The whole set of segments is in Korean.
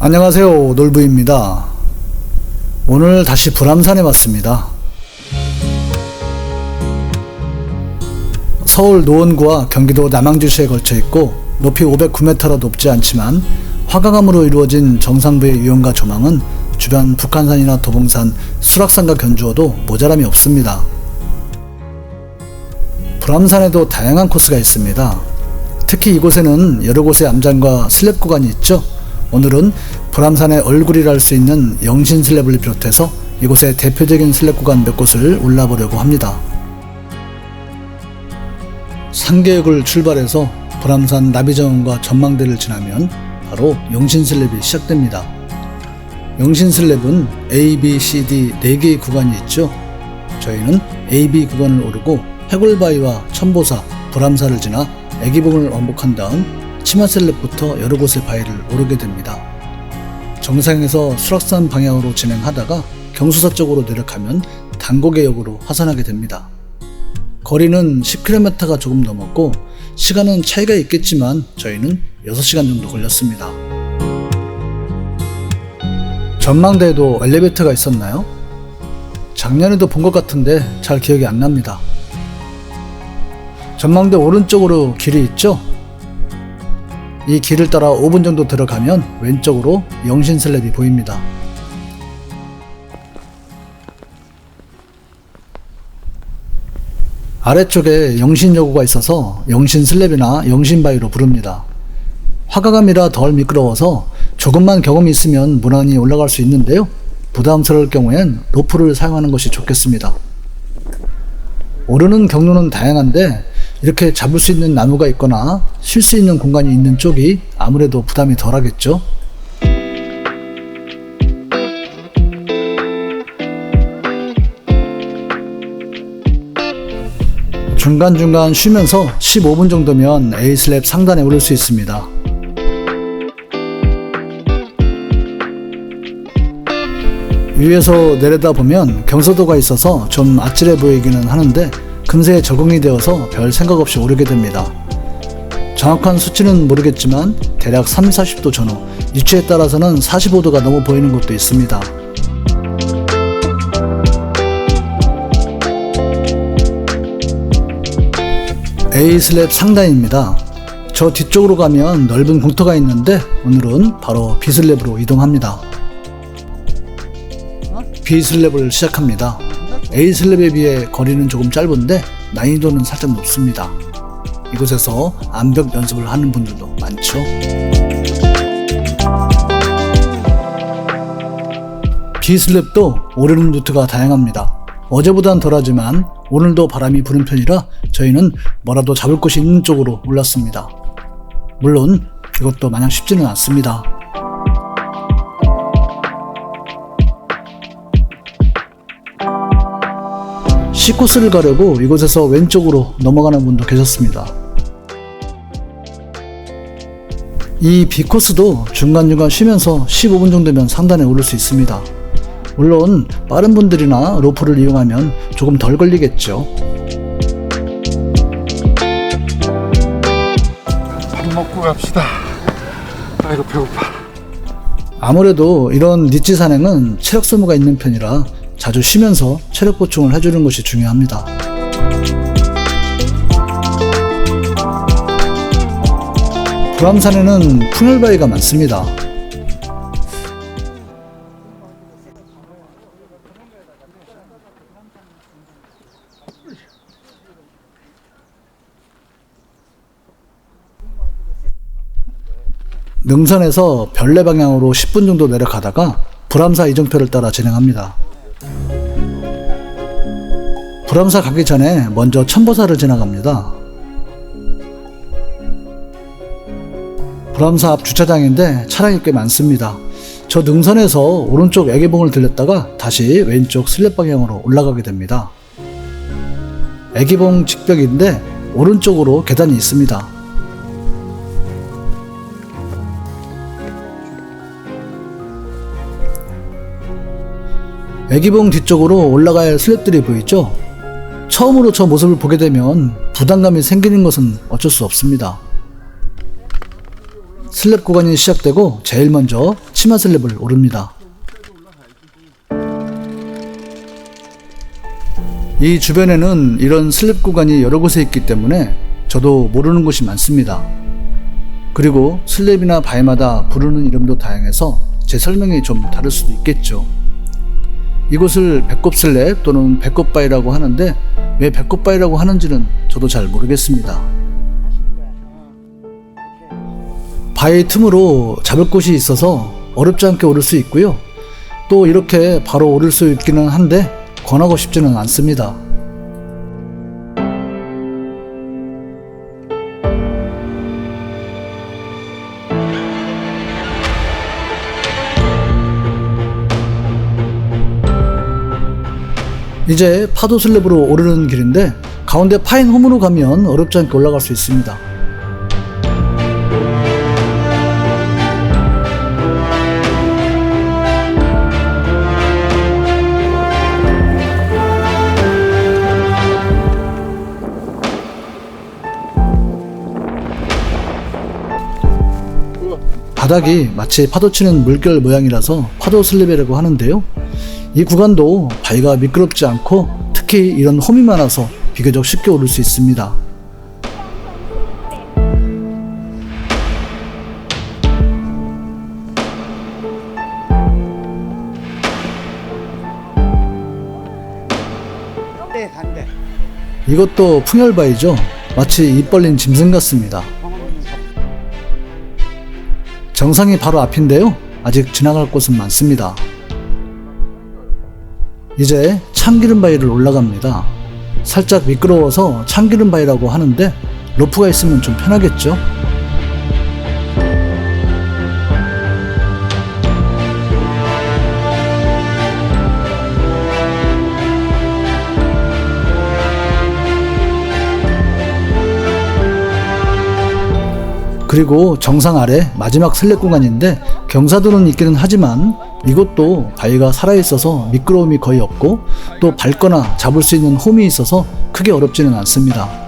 안녕하세요 놀부입니다 오늘 다시 불암산에 왔습니다 서울 노원구와 경기도 남양주시에 걸쳐 있고 높이 509m라 높지 않지만 화강암으로 이루어진 정상부의 유형과 조망은 주변 북한산이나 도봉산, 수락산과 견주어도 모자람이 없습니다. 불암산에도 다양한 코스가 있습니다. 특히 이곳에는 여러 곳의 암장과 슬랩 구간이 있죠. 오늘은 불암산의 얼굴이라 할 수 있는 영신 슬랩을 비롯해서 이곳의 대표적인 슬랩 구간 몇 곳을 올라보려고 합니다. 상계역을 출발해서 불암산 나비정원과 전망대를 지나면 바로 영신 슬랩이 시작됩니다. 영신 슬랩은 A, B, C, D 4개의 구간이 있죠. 저희는 A, B 구간을 오르고 해골바위와 천보사, 불암사를 지나 애기봉을 왕복한 다음 치마슬랩부터 여러 곳의 바위를 오르게 됩니다. 정상에서 수락산 방향으로 진행하다가 경수사 쪽으로 내려가면 단고개역으로 하산하게 됩니다. 거리는 10km가 조금 넘었고 시간은 차이가 있겠지만 저희는 6시간 정도 걸렸습니다. 전망대에도 엘리베이터가 있었나요? 작년에도 본 것 같은데 잘 기억이 안 납니다. 전망대 오른쪽으로 길이 있죠? 이 길을 따라 5분 정도 들어가면 왼쪽으로 영신 슬랩이 보입니다. 아래쪽에 영신 여고가 있어서 영신 슬랩이나 영신 바위로 부릅니다. 화가감이라 덜 미끄러워서 조금만 경험이 있으면 무난히 올라갈 수 있는데요. 부담스러울 경우엔 로프를 사용하는 것이 좋겠습니다. 오르는 경로는 다양한데 이렇게 잡을 수 있는 나무가 있거나 쉴 수 있는 공간이 있는 쪽이 아무래도 부담이 덜 하겠죠. 중간중간 쉬면서 15분 정도면 A슬랩 상단에 오를 수 있습니다. 위에서 내려다 보면 경사도가 있어서 좀 아찔해 보이기는 하는데 금세 적응이 되어서 별 생각 없이 오르게 됩니다. 정확한 수치는 모르겠지만 대략 3, 40도 전후, 위치에 따라서는 45도가 넘어 보이는 곳도 있습니다. A슬랩 상단입니다. 저 뒤쪽으로 가면 넓은 공터가 있는데 오늘은 바로 B슬랩으로 이동합니다. B슬랩을 시작합니다. A슬랩에 비해 거리는 조금 짧은데 난이도는 살짝 높습니다. 이곳에서 암벽 연습을 하는 분들도 많죠. B슬랩도 오르는 루트가 다양합니다. 어제보단 덜하지만 오늘도 바람이 부는 편이라 저희는 뭐라도 잡을 곳이 있는 쪽으로 올랐습니다. 물론 이것도 마냥 쉽지는 않습니다. C코스를 가려고 이곳에서 왼쪽으로 넘어가는 분도 계셨습니다. 이 B코스도 중간중간 쉬면서 15분 정도면 상단에 오를 수 있습니다. 물론 빠른 분들이나 로프를 이용하면 조금 덜 걸리겠죠. 밥 먹고 갑시다. 아이고 배고파. 아무래도 이런 니치 산행은 체력 소모가 있는 편이라 자주 쉬면서 체력 보충을 해주는 것이 중요합니다. 불암산에는 풍열바위가 많습니다. 능선에서 별내 방향으로 10분 정도 내려가다가 불암사 이정표를 따라 진행합니다. 불암사 가기 전에 먼저 천보사를 지나갑니다. 불암사 앞 주차장인데 차량이 꽤 많습니다. 저 능선에서 오른쪽 애기봉을 들렸다가 다시 왼쪽 슬랩 방향으로 올라가게 됩니다. 애기봉 직벽인데 오른쪽으로 계단이 있습니다. 애기봉 뒤쪽으로 올라갈 슬랩들이 보이죠? 처음으로 저 모습을 보게 되면 부담감이 생기는 것은 어쩔 수 없습니다. 슬랩 구간이 시작되고 제일 먼저 치마 슬랩을 오릅니다. 이 주변에는 이런 슬랩 구간이 여러 곳에 있기 때문에 저도 모르는 곳이 많습니다. 그리고 슬랩이나 바위마다 부르는 이름도 다양해서 제 설명이 좀 다를 수도 있겠죠. 이곳을 배꼽 슬랩 또는 배꼽바위라고 하는데 왜 배꼽바위라고 하는지는 저도 잘 모르겠습니다. 바위 틈으로 잡을 곳이 있어서 어렵지 않게 오를 수 있고요. 또 이렇게 바로 오를 수 있기는 한데 권하고 싶지는 않습니다. 이제 파도 슬랩으로 오르는 길인데 가운데 파인 홈으로 가면 어렵지 않게 올라갈 수 있습니다. 바닥이 마치 파도 치는 물결 모양이라서 파도 슬랩이라고 하는데요. 이 구간도 바위가 미끄럽지 않고 특히 이런 홈이 많아서 비교적 쉽게 오를 수 있습니다. 네. 이것도 풍열바위죠. 마치 입 벌린 짐승 같습니다. 정상이 바로 앞인데요. 아직 지나갈 곳은 많습니다. 이제 참기름 바위를 올라갑니다. 살짝 미끄러워서 참기름 바위라고 하는데 로프가 있으면 좀 편하겠죠? 그리고 정상 아래 마지막 슬랩 구간인데 경사도는 있기는 하지만 이것도 바위가 살아있어서 미끄러움이 거의 없고 또 밟거나 잡을 수 있는 홈이 있어서 크게 어렵지는 않습니다.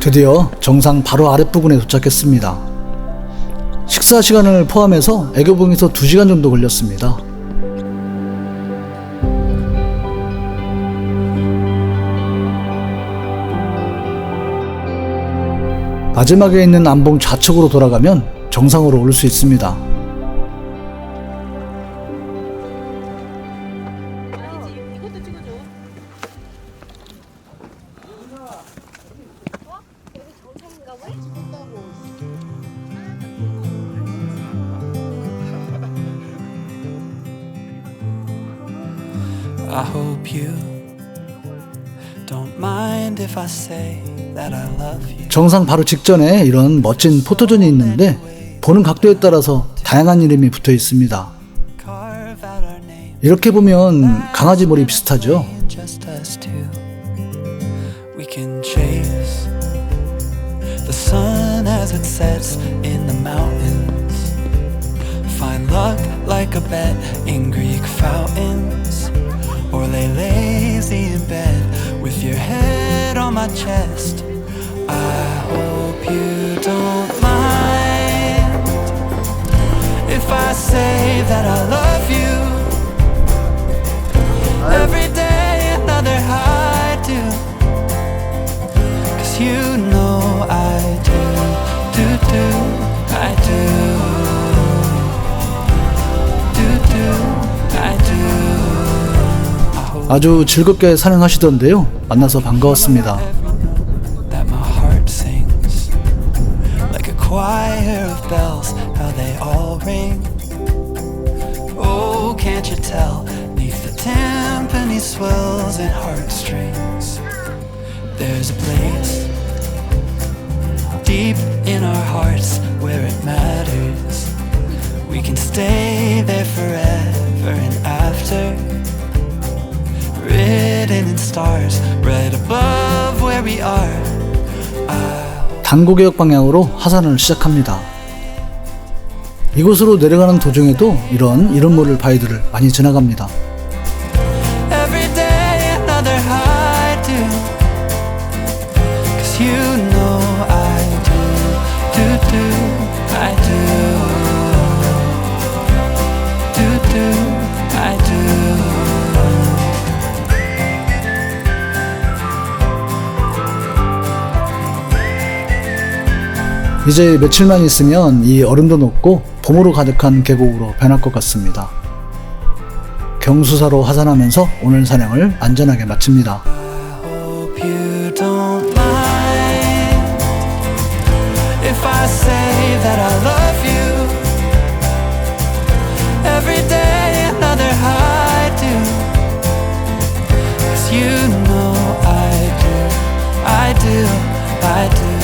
드디어 정상 바로 아랫부분에 도착했습니다. 식사 시간을 포함해서 애교봉에서 2시간 정도 걸렸습니다. 마지막에 있는 안봉 좌측으로 돌아가면 정상으로 오를 수 있습니다. I hope you don't mind if I say that I love you. 정상 바로 직전에 이런 멋진 포토존이 있는데 보는 각도에 따라서 다양한 이름이 붙어 있습니다. 이렇게 보면 강아지 머리 비슷하죠? just us two. As it sets in the mountains. Find luck like a bet in Greek fountains. Or lay lazy in bed with your head on my chest. I hope you don't mind if I say that I love 아주 즐겁게 산행하시던데요. 만나서 반가웠습니다. that my heart sings like a choir of bells how they all ring oh can't you tell neath the timpani swells and heartstrings there's a place deep in our hearts where it matters Stars right above where we are. 당구개역 방향으로 하산을 시작합니다. 이곳으로 내려가는 도중에도 이런 이름 모를 바위들을 많이 지나갑니다. 이제 며칠만 있으면 이 얼음도 녹고 봄으로 가득한 계곡으로 변할 것 같습니다. 경수사로 하산하면서 오늘 사냥을 안전하게 마칩니다. I that I